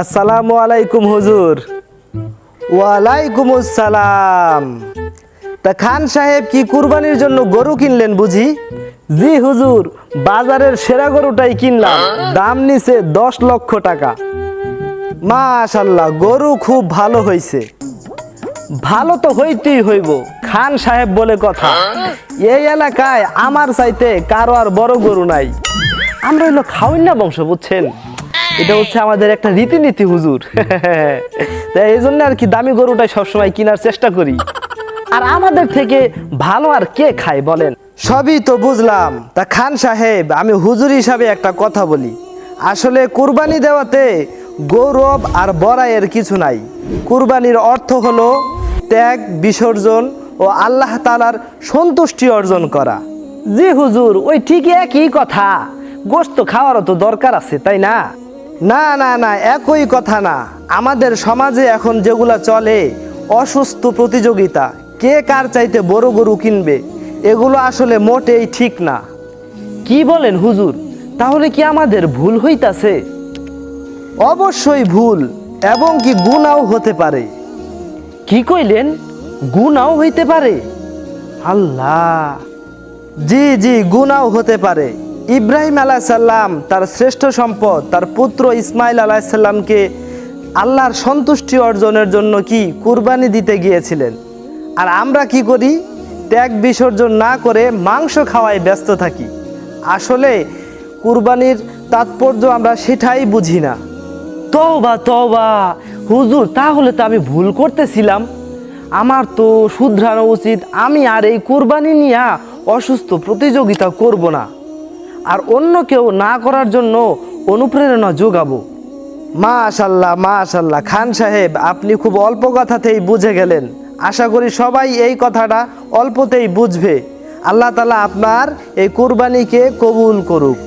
আসসালামু আলাইকুম হুজুর। ওয়ালাইকুম আসসালাম তা খান সাহেব কি কুরবানির জন্য গরু কিনলেন বুঝি? জি, হুজুর, বাজারের সেরা গরুটাই কিনলাম। দাম নিছে দশ লক্ষ টাকা। মাশাল্লাহ, গরু খুব ভালো হয়েছে ভালো তো হইতেই হইব, খান সাহেব বলে কথা। এই এলাকায় আমার চাইতে কারও আর বড় গরু নাই। আমরা হইল খাওয়াই না বংশ, বুঝছেন? এটা হচ্ছে আমাদের একটা রীতিনীতি হুজুর। তাই এই জন্য আর কি দামি গরুটাই সবসময় কেনার চেষ্টা করি। আর আমাদের থেকে ভালো আর কে খায় বলেন? সবই তো বুঝলাম। তা খান সাহেব আমি হুজুর হিসাবে একটা কথা বলি। আসলে কুরবানি দেওয়াতে গৌরব আর বড়াইয়ের কিছু নাই। কুরবানির অর্থ হলো ত্যাগ বিসর্জন ও আল্লাহ তালার সন্তুষ্টি অর্জন করা। জি হুজুর ওই ঠিকই একই কথা। গোস্ত খাওয়ারও তো দরকার আছে তাই না? না না না, একই কথা না। আমাদের সমাজে এখন যেগুলা চলে, অসুস্থ প্রতিযোগিতা, কে কার চাইতে বড় গরু কিনবে, এগুলো আসলে মোটেই ঠিক না। কি বলেন হুজুর? তাহলে কি আমাদের ভুল হইতাছে? অবশ্যই ভুল, এবং কি গুণাও হতে পারে। কি কইলেন? গুণাও হইতে পারে? আল্লাহ। জি জি, গুণাও হতে পারে। ইব্রাহিম আলাইসাল্লাম তার শ্রেষ্ঠ সম্পদ, তার পুত্র ইসমাইল আলাইসাল্লামকে আল্লাহর সন্তুষ্টি অর্জনের জন্য কি কুরবানি দিতে গিয়েছিলেন? আর আমরা কি করি? ত্যাগ বিসর্জন না করে মাংস খাওয়ায় ব্যস্ত থাকি। আসলে কুরবানির তাৎপর্য আমরা সেটাই বুঝি না। তবা তবা হুজুর, তাহলে তো আমি ভুল করতেছিলাম। আমার তো শুধরানো উচিত, আমি আর এই কুরবানি নিয়ে অসুস্থ প্রতিযোগিতা করব না। আর অন্য কেউ না করার জন্য অনুপ্রেরণা যোগাবো। মা আশাআল্লাহ মা আশাল্লাহ খান সাহেব, আপনি খুব অল্প কথাতেই বুঝে গেলেন। আশা করি সবাই এই কথাটা অল্পতেই বুঝবে। আল্লাহ তালা আপনার এই কোরবানিকে কবুল করুক।